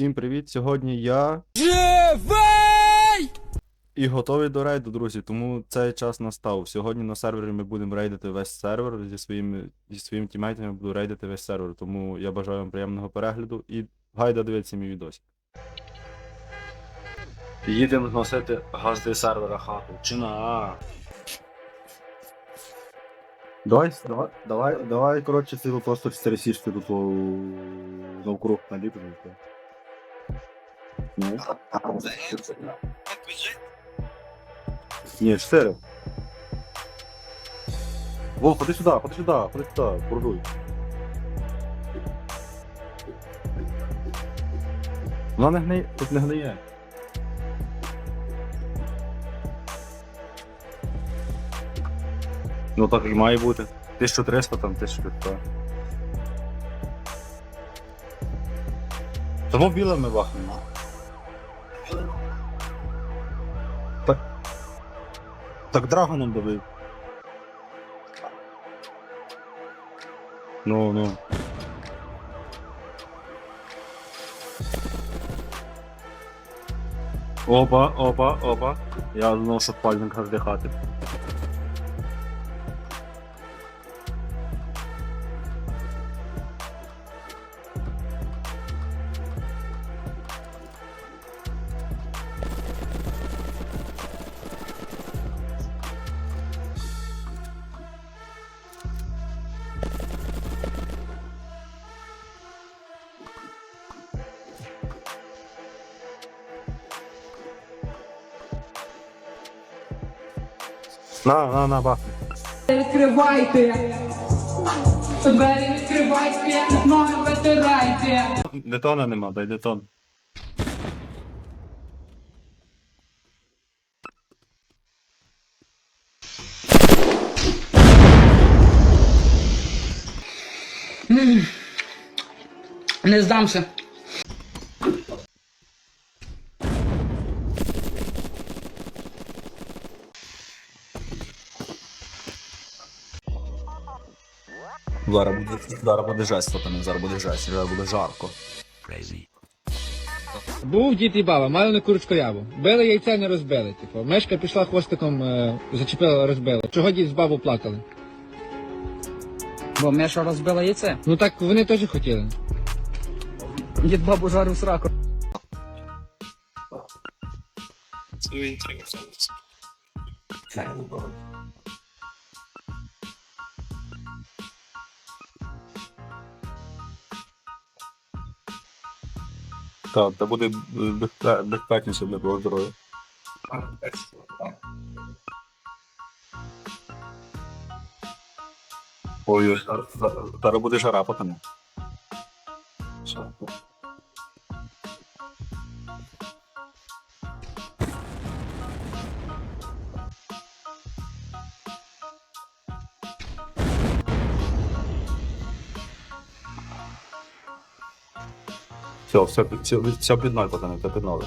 Всім привіт! Сьогодні я Живий! і готовий до рейду, друзі. Тому цей час настав. Сьогодні на сервері ми будемо рейдити весь сервер зі своїми зі своїм тімейтами буду рейдити весь сервер. Тому я бажаю вам приємного перегляду і гайда дивитися мій відосик. Їдемо зносити газди сервера хату. Чи на. Давай, давай, давай, давай, коротше, ти просто 4 сішки тут навкруг наліпимо. Ні? Ні, 4. Во, ходи сюди, ходи сюди, ходи сюди, буржуй. Вона не гниє, тут не гниє. Ну так і має бути. 1300 там, 1500. Тому біле ми Так драгоном давив. Ну, ну. Опа, опа, опа. Я думав, що пальник завжди На, на, на, бахни. Відкривайте! Двері відкривайте, ноги витирайте! Детона нема, дай детон. Не здамся. Зараз буде, зараз буде жесть, пацани, зараз буде жесть, зараз буде жарко. Був дід і баба, мали на курочку яву. Били яйця не розбили. Типу, мешка пішла хвостиком, е, зачепила, розбила. Чого дід з бабу плакали? Бо Меша розбила яйце. Ну так вони теж хотіли. Дід бабу жарив сраку. Так, це буде безпе- безпечніше для твого здоров'я. Ой, ой, зараз- буде жара, пацани. Все, все, все, все під ноль, пацани, це під ноль.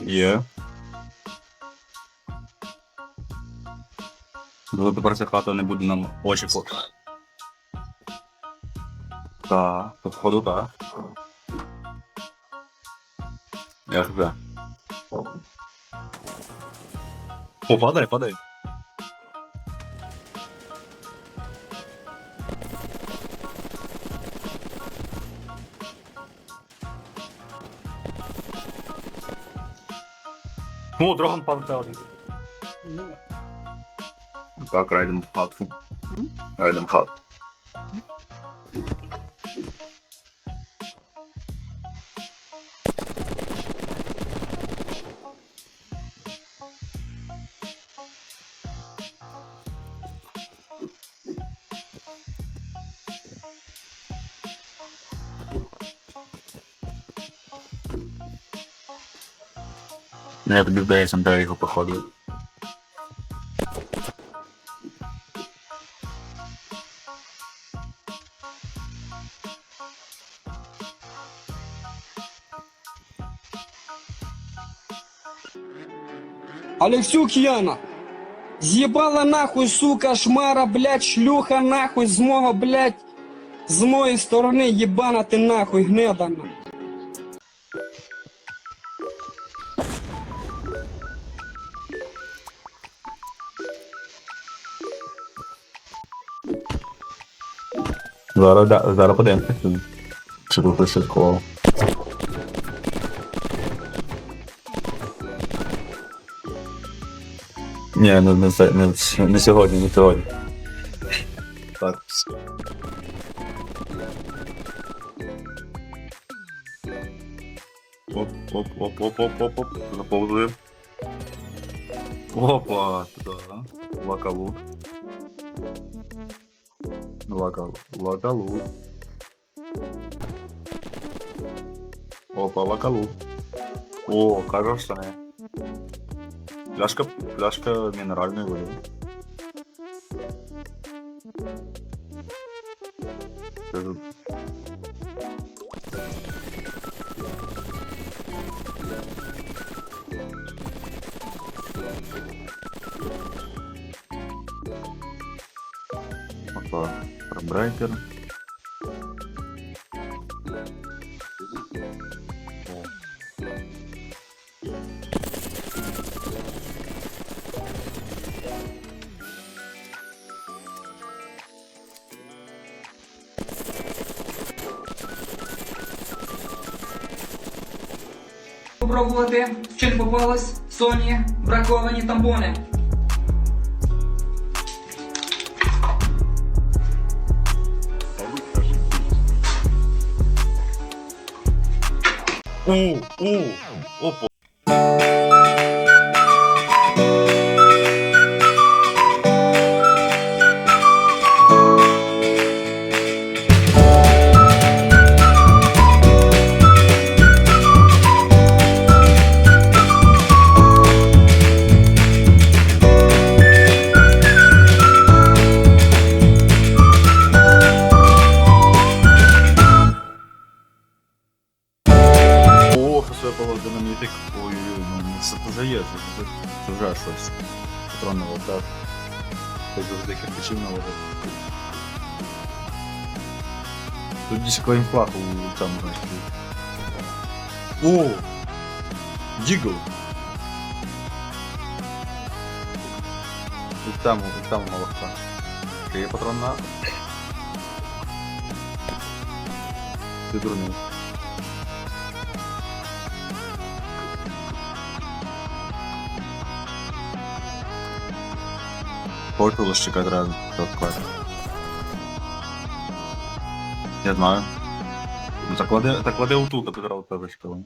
Є. Ну, тепер хата не буде нам очі фото. Так, походу так. Як же? О, падай, падай. もうドラゴンパンターリー。Welke rijden hem Hm? Rijden hem gehad. Я тобі вдається до його походу. Алексюк Яна. З'їбала нахуй, сука, шмара, блядь, шлюха нахуй з мого, блядь, З моєї сторони єбана ти нахуй гнедана. Зараз, да, зараз подивимося. чи- Чи тут лише коло. Ні, не, не, це- не, не сьогодні, не сьогодні. Так. Оп, оп, оп, оп, оп, оп, оп. Заповзуємо. Опа, туди, лакалут. Лакал, Лагалу. Опа, лагалу. О, Казахстан. Пляшка, пляшка минеральной воды. Это- пробрайкер. Попробувати, чи не попалось Соні браковані тампони. У, у, опа. Вже є, це, це, це вже щось. Патронний лотак. Ти завжди кирпичів наводив. Тут дисковий флаг у цьому значить. О! Дігл! І там, і там молотка. Чи є патрон на? Ти дурний. Сколько лощика треба відкласти? Я знаю. Ну так клади, так клади отут, а ти тебе.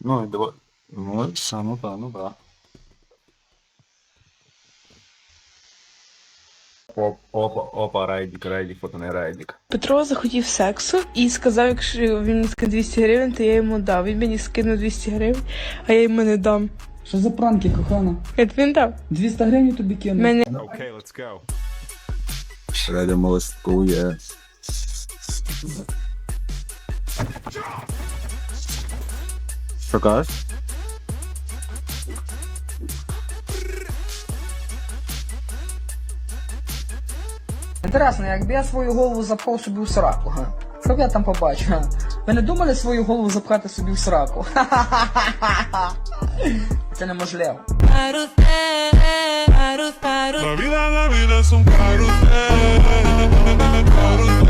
Ну, і давай. Ну, це, ну да, ну да. Опа, опа, райдик, райдик, фото не райдик. Петро захотів сексу і сказав, якщо він мені скине 200 гривень, то я йому дав. Він мені скинув 200 гривень, а я йому не дам. Що за пранки, кохана? Як він дав? 200 гривень тобі кину. Мене Райдер молоткує. Що кажеш? Інтересно, якби я свою голову запхав собі в сраку, га? Що б я там побачив? га? Ви не думали свою голову запхати собі в сраку? Це неможливо. La vida, la vida es un carrusel, carrusel.